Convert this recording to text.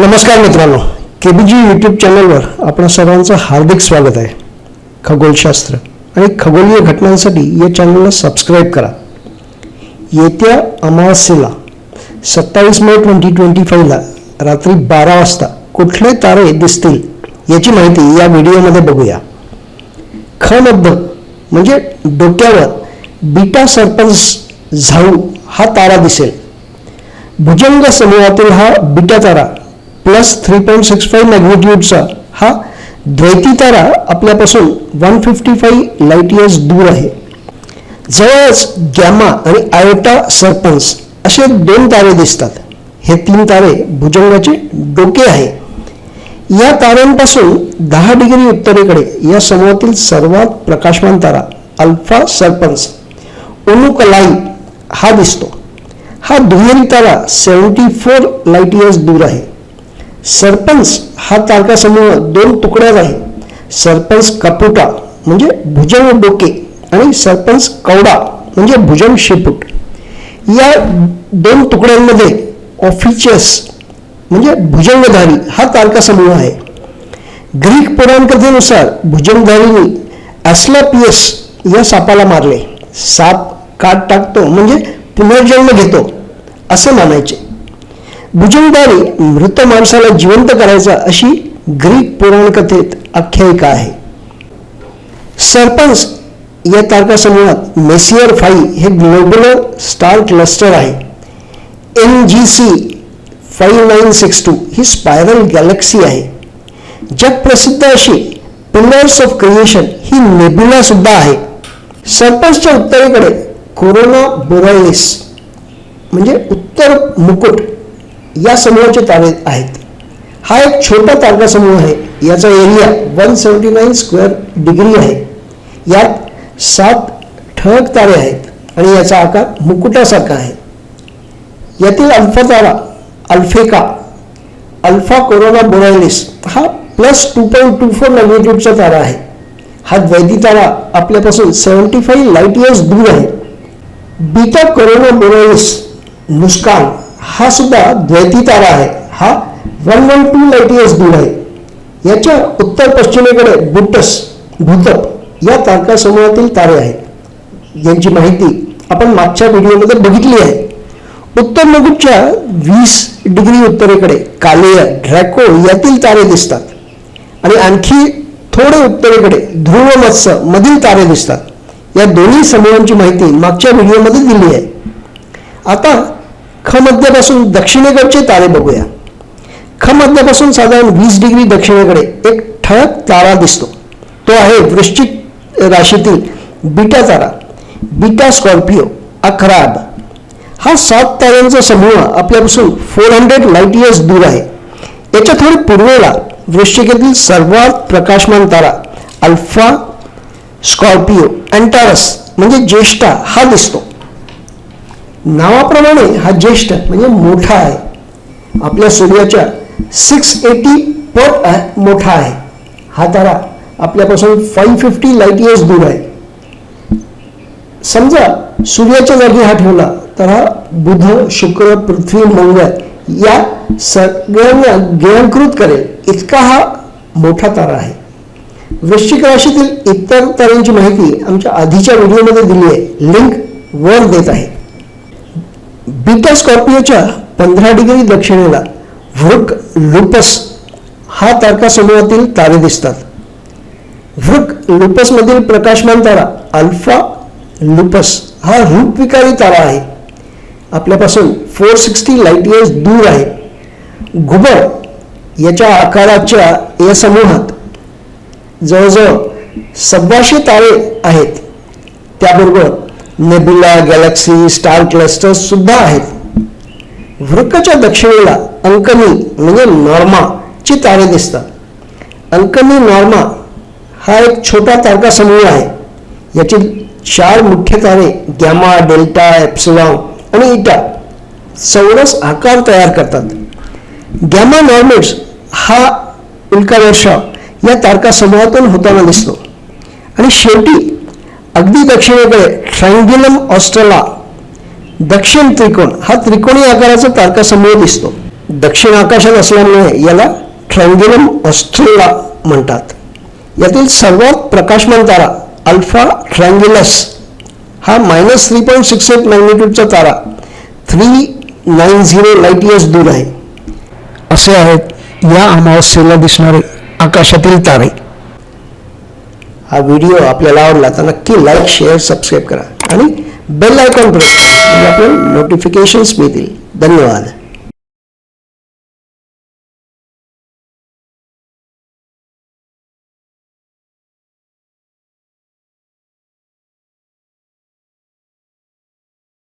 नमस्कार मित्रांनो. के बी जी यूट्यूब चॅनलवर आपण सर्वांचं हार्दिक स्वागत आहे. खगोलशास्त्र आणि खगोलीय घटनांसाठी या चॅनलला सबस्क्राईब करा. येत्या अमावास्येला सत्तावीस मे ट्वेंटी ट्वेंटी फाईव्हला रात्री बारा वाजता कुठले तारे दिसतील याची माहिती या व्हिडिओमध्ये बघूया. ख म्हणजे डोक्यावर बीटा सर्पन्स झाऊ हा तारा दिसेल. भुजंग समूहातील हा बीटा तारा plus three point six five मॅग्निट्यूडचा हा द्वैती तारा आपल्यापासून one fifty five light years दूर आहे. जवळच गॅमा आणि आयोटा सर्पन्स असे दोन तारे दिसतात. हे तीन तारे भुजंगाचे डोके आहे. या ताऱ्यांपासून दहा डिग्री उत्तरेकडे या समूहातील सर्वात प्रकाशमान तारा अल्फा सर्पन्स ओनुकलाई हा दिसतो. हा दुहेरी तारा सेवन्टी फोर लाइट इयर्स दूर आहे. सरपंच हा तारका समूह दोन तुकड्यात आहे. सरपंच कपुटा म्हणजे भुजंग डोके आणि सरपंच कवडा म्हणजे भुजंग शेपूट. या दोन तुकड्यांमध्ये ऑफिचियस म्हणजे भुजंगधारी हा तारका समूह आहे. ग्रीक पुराणकथेनुसार भुजंगधारीने ॲस्लापियस या सापाला मारले. साप काट टाकतो म्हणजे पुनर्जन्म घेतो असे मानायचे. भुजंगधारी मृत माणसाला जिवंत करायचा अशी ग्रीक पुराणकथेत आख्यायिका आहे. सरपंच या तारकासमूहात मेसियर फाई हे ग्लोबल स्टार क्लस्टर आहे. N G C five nine six two ही स्पायरल गॅलेक्सी आहे. जगप्रसिद्ध अशी पिलर्स ऑफ क्रिएशन ही नेब्युला सुद्धा आहे. सरपंचच्या उत्तरेकडे कोरोना बोरायलिस म्हणजे उत्तर मुकुट या समूहाचे तारे आहेत. हा एक छोटा तारका समूह आहे. याचा area one seventy nine square degree आहे. यात सात ठळक तारे आहेत आणि याचा आकार मुकुटासारखा आहे. यातील अल्फा तारा अल्फेका अल्फा कोरोना बोरायलिस हा plus two point two four मॅग्निट्यूडचा तारा आहे. हा द्वैती तारा आपल्यापासून सेवन्टी फाईव्ह लाइट इयर्स दूर आहे. बीटा कोरोना बोरायलिस नुस्कान हा सुद्धा द्वैती तारा आहे. हा one one two light years दूर आहे. याच्या उत्तर पश्चिमेकडे बुटस भूतप या तारका समूहातील तारे आहेत. यांची माहिती आपण मागच्या व्हिडिओमध्ये बघितली आहे. उत्तर मुकुटच्या वीस डिग्री उत्तरेकडे कालेय ड्रॅको यातील तारे दिसतात. आणि आणखी थोडे उत्तरेकडे ध्रुव मत्स्य मधील तारे दिसतात. या दोन्ही समूहांची माहिती मागच्या व्हिडिओमध्ये दिली आहे. आता ख मध्यापासून दक्षिणेकडचे तारे बघूया. ख मध्यापासून साधारण वीस डिग्री दक्षिणेकडे एक ठळक तारा दिसतो. तो आहे वृश्चिक राशीतील बीटा तारा बीटा स्कॉर्पिओ अखराब हा सात ताऱ्यांचा समूह आपल्यापासून फोर हंड्रेड लाइट इयर्स दूर आहे. याच्या थोडी पूर्वेला वृश्चिकेतील सर्वात प्रकाशमान तारा अल्फा स्कॉर्पिओ अँटारस म्हणजे ज्येष्ठा हा दिसतो. नावाप्रमाणे हा ज्येष्ठ म्हणजे मोठा आहे. आपल्या सूर्याच्या सिक्स एटी पट मोठा आहे. हा तारा आपल्यापासून फाईव्ह फिफ्टी लाइट इयर्स दूर आहे. समजा सूर्याच्या जागी हा ठेवला तर हा बुध शुक्र पृथ्वी मंगळ या सगळ्यांना गिळंकृत करेल. इतका हा मोठा तारा आहे. वृश्चिक राशीतील इतर ताऱ्यांची माहिती आमच्या आधीच्या व्हिडिओमध्ये दिली आहे. लिंक वर देत आहे. बीटा स्कॉर्पिओच्या पंधरा डिग्री दक्षिणेला वृक लुपस हा तारका समूहातील तारे दिसतात. वृक लुपसमधील प्रकाशमान तारा अल्फा लुपस हा रूपविकारी तारा आहे. आपल्यापासून फोर सिक्स्टी लाइट इयर्स दूर आहे. घुबड याच्या आकाराच्या या समूहात जवळजवळ सव्वाशे तारे आहेत. त्याबरोबर नेबुला गॅलेक्सी स्टार क्लस्टर्स सुद्धा आहेत. वृक्कच्या दक्षिणेला अंकनी म्हणजे नॉर्मा ची तारे दिसतात. अंकनी नॉर्मा हा एक छोटा तारका समूह आहे. याचे चार मुख्य तारे गॅमा डेल्टा एप्सिलॉन आणि इटा चौरस आकार तयार करतात. गॅमा नॉर्मेट्स हा उल्कावर्षाव या तारका समूहातून होताना दिसतो. आणि शेवटी अगदी दक्षिणेकडे ट्रँग्युलम ऑस्ट्रेला दक्षिण त्रिकोण हा त्रिकोणी आकाराचा तारकासमूह दिसतो. दक्षिण आकाशात असल्यामुळे याला ट्रँग्युलम ऑस्ट्रेला म्हणतात. यातील सर्वात प्रकाशमान तारा अल्फा ट्रँग्युलस हा minus three point six eight मॅग्नेट्यूडचा तारा three nine zero light years दूर आहे. असे आहेत या अमावस्येला दिसणारे आकाशातील तारे. हा व्हिडिओ आपल्याला आवडला तर नक्की लाईक शेअर सबस्क्राईब करा. आणि बेल आयकॉन प्रेस म्हणजे आपल्याला नोटिफिकेशन्स मिळतील. धन्यवाद.